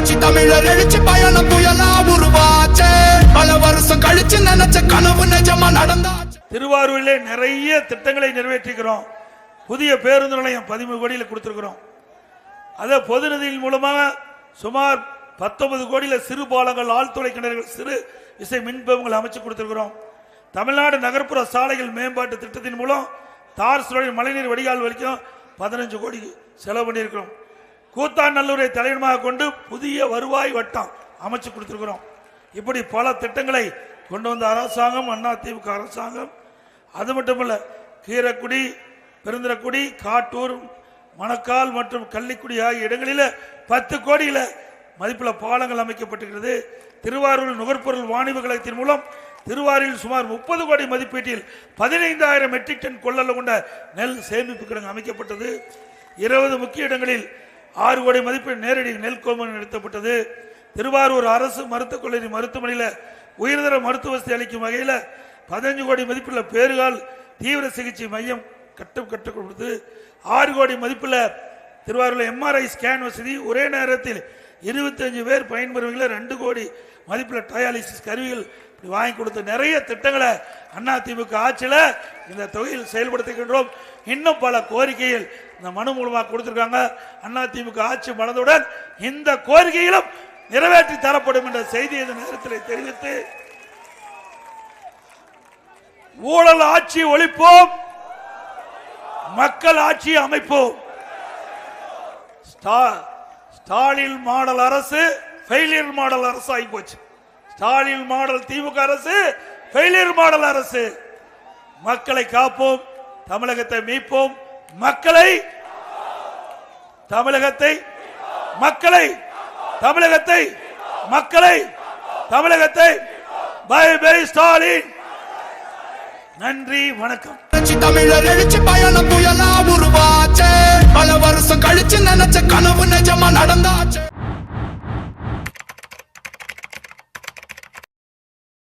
புரட்சி தமிழர் எழுச்சி பயணம் புயலா உருவாச்சே. பல வருஷம் கழிச்சு நினைச்ச கனவு நிஜமா நடந்தாச்சு. திருவாரூரிலே நிறைய திட்டங்களை நிறைவேற்றிக்கிறோம் புதிய பேருந்து நிலையம் பதிமூணு கோடியில் கொடுத்துருக்குறோம். அதை பொது நிதியின் மூலமாக சுமார் பத்தொன்பது கோடியில் சிறு பாலங்கள் ஆழ்துளை கிணறுகள் சிறு இசை மின்பங்கள் அமைச்சு கொடுத்துருக்குறோம். தமிழ்நாடு நகர்ப்புற சாலைகள் மேம்பாட்டு திட்டத்தின் மூலம் தார் சுழலின் மழைநீர் வடிகால் வரைக்கும் பதினஞ்சு கோடி செலவு பண்ணியிருக்கிறோம். கூத்தாநல்லூரை தலைவனமாக கொண்டு புதிய வருவாய் வட்டம் அமைச்சு கொடுத்துருக்குறோம். இப்படி பல திட்டங்களை கொண்டு வந்த அரசாங்கம் அண்ணா திமுக அரசாங்கம் அது மட்டுமல்ல கீரக்குடி பெருந்திரக்குடி காட்டூர் மணக்கால் மற்றும் கள்ளிக்குடி ஆகிய இடங்களில் பத்து கோடியில் மதிப்புள்ள பாலங்கள் அமைக்கப்பட்டுகிறது திருவாரூர் நுகர்பொருள் வாணிப கழகத்தின் மூலம் திருவாரூரில் சுமார் முப்பது கோடி மதிப்பீட்டில் பதினைந்தாயிரம் மெட்ரிக் டன் கொள்ளளவு கொண்ட நெல் சேமிப்பு கிடங்கு அமைக்கப்பட்டது. இருபது முக்கிய இடங்களில் ஆறு கோடி மதிப்பில் நேரடி நெல் கொள்முதல் நிறுத்தப்பட்டது திருவாரூர் அரசு மருத்துவக் கல்லூரி மருத்துவமனையில் உயர்தர மருத்துவ வசதி அளிக்கும் வகையில் பதினஞ்சு கோடி மதிப்புள்ள பேறுகால் தீவிர சிகிச்சை மையம் கட்டம் கற்றுக் கொடுத்து ஆறு கோடி மதிப்பில் திருவாரூரில் எம்ஆர்ஐ ஸ்கேன் வசதி. ஒரே நேரத்தில் இருபத்தஞ்சு பேர் பயன்பெறுவீங்கள? ரெண்டு கோடி மதிப்பில் டயாலிசிஸ் கருவிகள் இப்படி வாங்கி கொடுத்த நிறைய திட்டங்களை அண்ணா திமுக ஆட்சியில் இந்த தொகையில் செயல்படுத்துகின்றோம். இன்னும் பல கோரிக்கைகள் இந்த மனு மூலமாக கொடுத்துருக்காங்க. அண்ணா திமுக ஆட்சி மனதுடன் இந்த கோரிக்கையிலும் நிறைவேற்றி தரப்படும் என்ற செய்தி இந்த நேரத்தில் தெரிவித்து ஊழல் ஆட்சி ஒழிப்போம் மக்கள் ஆட்சி அமைப்போம். ஸ்டாலின் மாடல் அரசு ஃபெயிலியர் மாடல் அரசு ஆகி போச்சு. ஸ்டாலின் மாடல் திமுக அரசு ஃபெயிலியர் மாடல் அரசு. மக்களை காப்போம் தமிழகத்தை மீட்போம் மக்களை தமிழகத்தை மக்களை தமிழகத்தை மக்களை தமிழகத்தை. Bye bye Stalin. நன்றி வணக்கம். தமிழர் எழுச்சி பயணம் புயலா உருவா. நினைச்ச கனவு நிஜமா நடந்தாச்சு